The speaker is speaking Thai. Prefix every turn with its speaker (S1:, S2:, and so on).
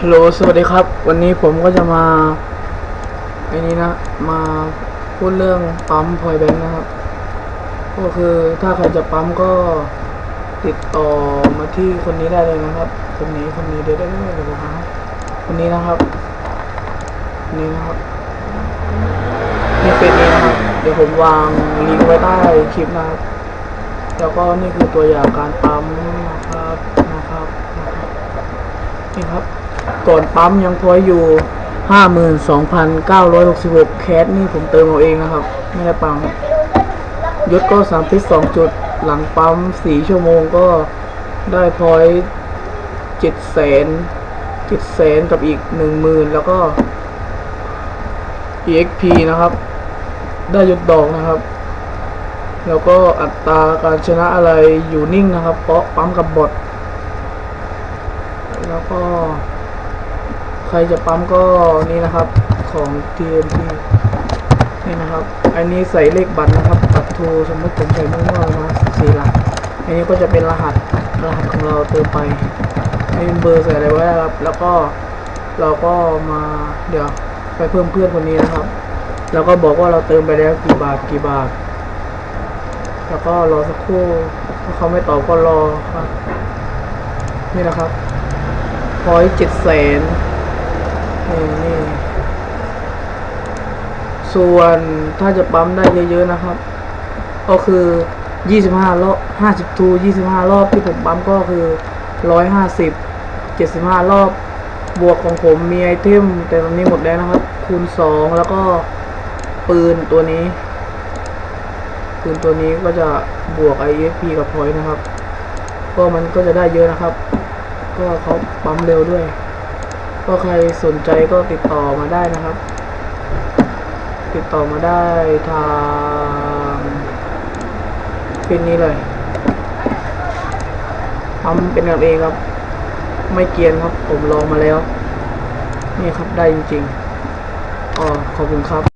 S1: ฮัลโหล สวัสดีครับ วันนี้ผมก็จะมาไอ้นี้นะ มาพูดเรื่องปั๊มพอยแบงค์นะครับ ก็คือถ้าใครจะปั๊มก็ติดต่อมาที่คนนี้ได้เลยนะครับ คนนี้คนนี้เดี๋ยวได้เลยเดี๋ยวผมหาคนนี้นะครับคนนี้นะครับนี่เป็นนี้นะครับ เดี๋ยวผมวางลิงก์ไว้ใต้คลิปนะครับ แล้วก็นี่คือตัวอย่างการปั๊มนะครับ นะครับ นะครับ นี่ครับ ก่อนปั๊มยังพอยอยู่ 52,966 แคสนี่ผมเติมเอาเองนะครับ ไม่ได้ปังยศก็3พิษ2จุด หลังปั๊ม 4 ชั่วโมงก็ได้พอย7แสน7แสนกับอีก 10,000 แล้วก็ EXP นะครับ ได้ยศดอกนะครับแล้วก็อัตราการชนะอะไรอยู่นิ่งนะครับ เพราะปั๊มกับบอทแล้วก็ ใครจะปั๊มก็นี่นะครับของ TNT นี่นะครับ อันนี้ใส่เลขบัตรนะครับบัตรทรสมมติผมใส่มั่วๆมาสี่หลัก อันนี้ก็จะเป็นรหัสรหัสของเราเติมไปไม่เป็นเบอร์ใส่อะไรไว้นะครับ แล้วก็เราก็มาเดี๋ยวไปเพิ่มเพื่อนคนนี้นะครับ แล้วก็บอกว่าเราเติมไปแล้วกี่บาทกี่บาท แล้วก็รอสักครู่ถ้าเขาไม่ตอบก็รอครับ นี่นะครับพอยเจ็ดแสน นี่ส่วนถ้าจะปั๊มได้เยอะๆนะครับ ก็คือยี่สิบห้ารอบห้าสิบทูยี่สิบห้ารอบที่ผมปั๊มก็คือร้อยห้าสิบเจ็ดสิบห้ารอบบวกของผมมีไอเทม แต่ตอนนี้หมดแล้วนะครับ คูณสองแล้วก็ปืนตัวนี้ ปืนตัวนี้ก็จะบวก IFP กับพอยนะครับ ก็มันก็จะได้เยอะนะครับ ก็เขาปั๊มเร็วด้วย ก็ใครสนใจก็ติดต่อมาได้นะครับ ติดต่อมาได้ทางเป็นนี้เลยทำเป็นกันเองครับ ไม่เกียนครับ ผมลองมาแล้ว นี่ครับได้จริงๆอ๋อขอบคุณครับ